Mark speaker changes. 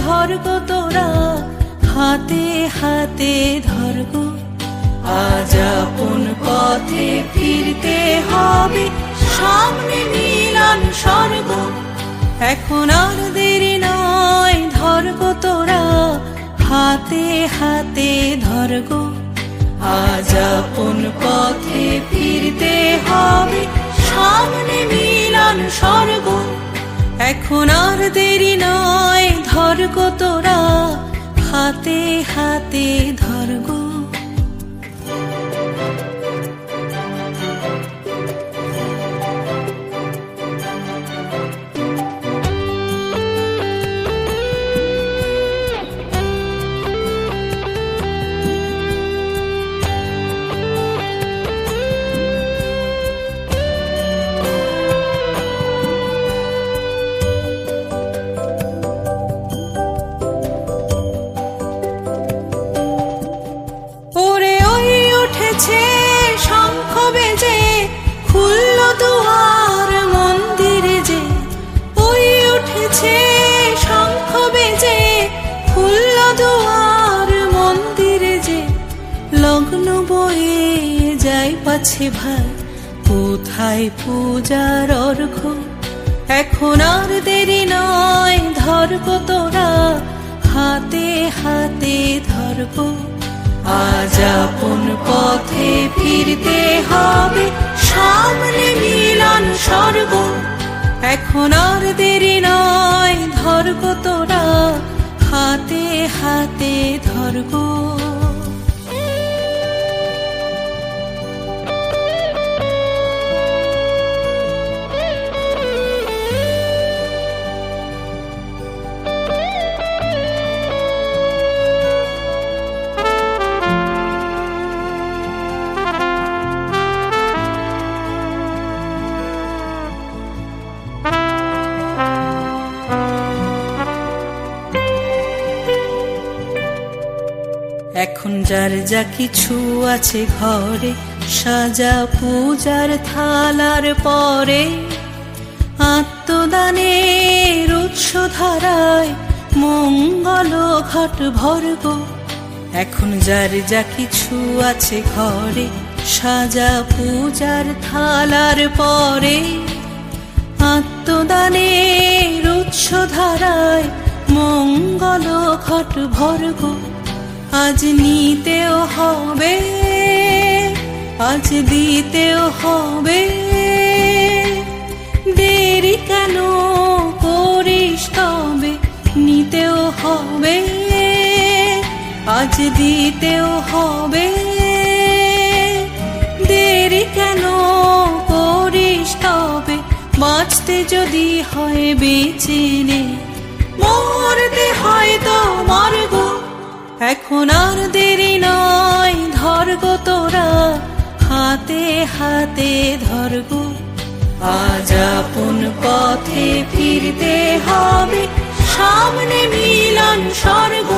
Speaker 1: ধরগো তোরা, হাতে হাতে ধরগো আজ আপন পথে ফিরতে হবে, সামনে মিলন স্বর্গ। এখন আর দেরি নয়। ধরগো তোরা, হাতে হাতে ধরগো আজ আপন পথে ফিরতে হবে, সামনে মিলন স্বর্গ। এখন আর দেরি নয় ধরগো তোরা। হাতে হাতে ধরগো ওরে উঠেছে শঙ্খ বেজে খুলল দুয়ার মন্দিরে যে। ওই উঠেছে শঙ্খ বেজে খুলল দুয়ার মন্দিরে যে। লগ্ন বয়ে যাই পাছে ভাই, কোথায় পূজার অর্ঘ এখন আর দেরি নয়, ধরবো তোরা, হাতে হাতে ধরবো। আজ আপন পথে এখন আর দেরি নয় ধরগো তোরা হাতে হাতে ধরগো এখন যার যা কিছু আছে ঘরে, সাজা পূজার থালার পরে, আত্মদানের উৎস ধারায় মঙ্গল ঘট ভরগ এখন যার যা কিছু আছে ঘরে, সাজা পূজার থালার পরে, আত্মদানের উৎস ধারায় মঙ্গল ঘট ভরগ আজ নিতেও হবে, আজ দিতেও হবে। দেরি কেন করিস তবে নিতেও হবে, আজ দিতেও হবে। দেরি কেন করিস তবে বাঁচতে যদি হয় বেঁচে নে। মরতে হয় তো মরগ এখন আর দেরি নয় ধরগো তোরা। হাতে হাতে ধরব আজ আপন পথে ফিরতে হবে, সামনে মিলন স্বর্গ।